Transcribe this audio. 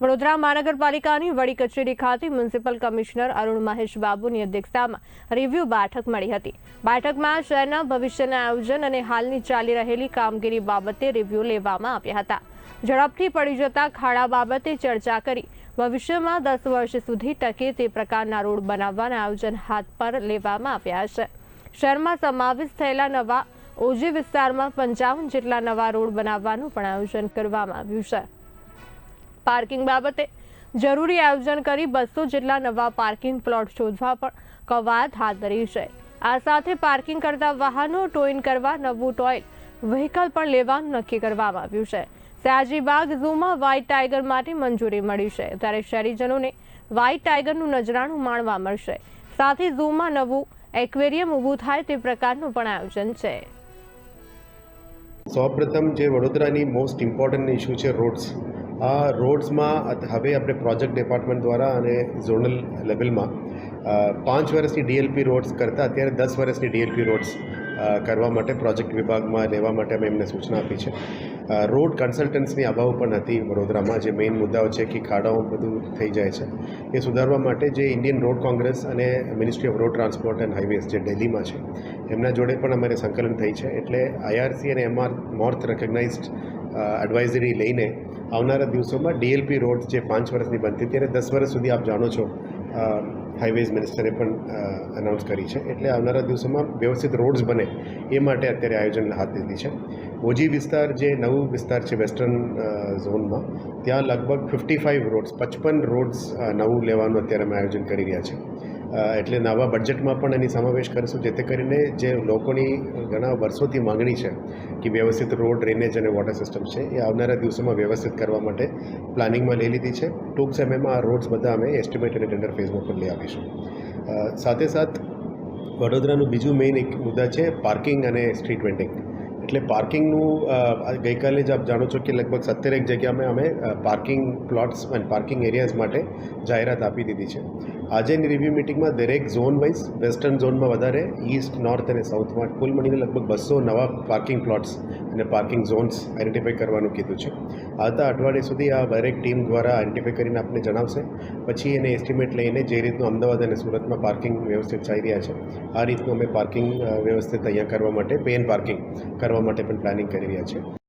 વડોદરા મહાનગરપાલિકાની વડી કચેરી ખાતે મ્યુનિસિપલ કમિશનર અરુણ મહેશ બાબુની અધ્યક્ષતામાં રિવ્યુ બેઠક મળી હતી. બેઠકમાં શહેરના ભવિષ્યના આયોજન અને હાલની ચાલી રહેલી કામગીરી બાબતે રિવ્યુ લેવામાં આવ્યા હતા. ઝડપથી પડી જતા ખાડા બાબતે ચર્ચા કરી ભવિષ્યમાં દસ વર્ષ સુધી ટકે તે પ્રકારના રોડ બનાવવાના આયોજન હાથ પર લેવામાં આવ્યા છે. શહેરમાં સમાવેશ થયેલા નવા ઓજી વિસ્તારમાં પંચાવન જેટલા નવા રોડ બનાવવાનું પણ આયોજન કરવામાં આવ્યું છે. પાર્કિંગ બાબતે જરૂરી આયોજન કરી બસો જેટલા નવા પાર્કિંગ પ્લોટ શોધવા પણ કવાયત હાથ ધરી છે. આ સાથે પાર્કિંગ કરતા વાહનો ટોઈન કરવા નવું ટોયલ વ્હીકલ પણ લેવાનું નક્કી કરવામાં આવ્યું છે. સયાજીબાગ ઝૂમાં વ્હાઇટ ટાઈગર માટે મંજૂરી મળી છે. ત્યારે શહેરીજનોને વ્હાઇટ ટાઈગરનું નજરાણું માણવા મળશે. સાથે ઝૂમાં નવું એક્વેરિયમ ઊભું થાય તે પ્રકારનું પણ આયોજન છે. સૌપ્રથમ જે વડોદરાની મોસ્ટ ઇમ્પોર્ટન્ટ ઇસ્યુ છે રોડ્સ આ રોડ્સમાં હવે આપણે પ્રોજેક્ટ ડિપાર્ટમેન્ટ દ્વારા અને ઝોનલ લેવલમાં પાંચ વર્ષની ડીએલપી રોડ્સ કરતાં અત્યારે દસ વર્ષની ડીએલપી રોડ્સ કરવા માટે પ્રોજેક્ટ વિભાગમાં લેવા માટે અમે એમને સૂચના આપી છે. રોડ કન્સલ્ટન્ટ્સની અભાવ પણ હતી વડોદરામાં. જે મેઇન મુદ્દાઓ છે કે ખાડાઓ બધું થઈ જાય છે, એ સુધારવા માટે જે ઇન્ડિયન રોડ કોંગ્રેસ અને ministry of road transport and highways જે દિલ્હીમાં છે, એમના જોડે પણ અમારે સંકલન થઈ છે. એટલે આઈઆરસી અને એમઆર મોર્થ રેકગ્નાઇઝડ એડવાઇઝરી લઈને આવનારા દિવસોમાં ડીએલપી રોડ જે પાંચ વર્ષની બનતી ત્યારે દસ વર્ષ સુધી આપ જાણો છો હાઇવેઝ મિનિસ્ટરે પણ અનાઉન્સ કરી છે. એટલે આવનારા દિવસોમાં વ્યવસ્થિત રોડ્સ બને એ માટે અત્યારે આયોજન હાથ લીધી છે. ઓજી વિસ્તાર જે નવું વિસ્તાર છે વેસ્ટર્ન ઝોનમાં ત્યાં લગભગ ફિફ્ટી ફાઇવ રોડ્સ પચપન રોડ્સ નવું લેવાનું અત્યારે અમે આયોજન કરી રહ્યા છે અ, એટલે નવા બજેટમાં પણ એની સમાવેશ કરીશું, જેથી કરીને જે લોકોની ઘણા વર્ષોથી માંગણી છે કે વ્યવસ્થિત રોડ ડ્રેનેજ અને વોટર સિસ્ટમ છે, એ આવનારા દિવસોમાં વ્યવસ્થિત કરવા માટે પ્લાનિંગમાં લઈ લીધી છે. ટૂંક સમયમાં આ રોડ્સ બધા અમે એસ્ટિમેટ અને ટેન્ડર ફેઝમાં પણ લઈ આવીશું. સાથે સાથ વડોદરાનું બીજું મેઇન એક મુદ્દા છે પાર્કિંગ અને સ્ટ્રીટ વેન્ડિંગ એટલે પાર્કિંગનું ગઈકાલે જ આપ જાણો છો કે લગભગ સત્તરેક જગ્યામાં અમે પાર્કિંગ પ્લોટ્સ અને પાર્કિંગ એરિયાઝ માટે જાહેરાત આપી દીધી છે. આજેની રિવ્યુ મિટિંગમાં દરેક ઝોન વાઇઝ વેસ્ટર્ન ઝોનમાં વધારે ઈસ્ટ નોર્થ અને સાઉથમાં કુલ મળીને લગભગ બસો નવા પાર્કિંગ પ્લોટ્સ અને પાર્કિંગ ઝોન્સ આઈડેન્ટિફાઈ કરવાનું કીધું છે. આવતા અઠવાડિયે સુધી આ દરેક ટીમ દ્વારા આઈડેન્ટિફાઈ કરીને આપને જણાવશે. પછી એને એસ્ટિમેટ લઈને જે રીતનું અમદાવાદ અને સુરતમાં પાર્કિંગ વ્યવસ્થિત ચાલી રહ્યા છે, આ રીતનું અમે પાર્કિંગ વ્યવસ્થિત અહીંયા કરવા માટે પેન પાર્કિંગ કરવા માટે પણ પ્લાનિંગ કરી રહ્યા છીએ.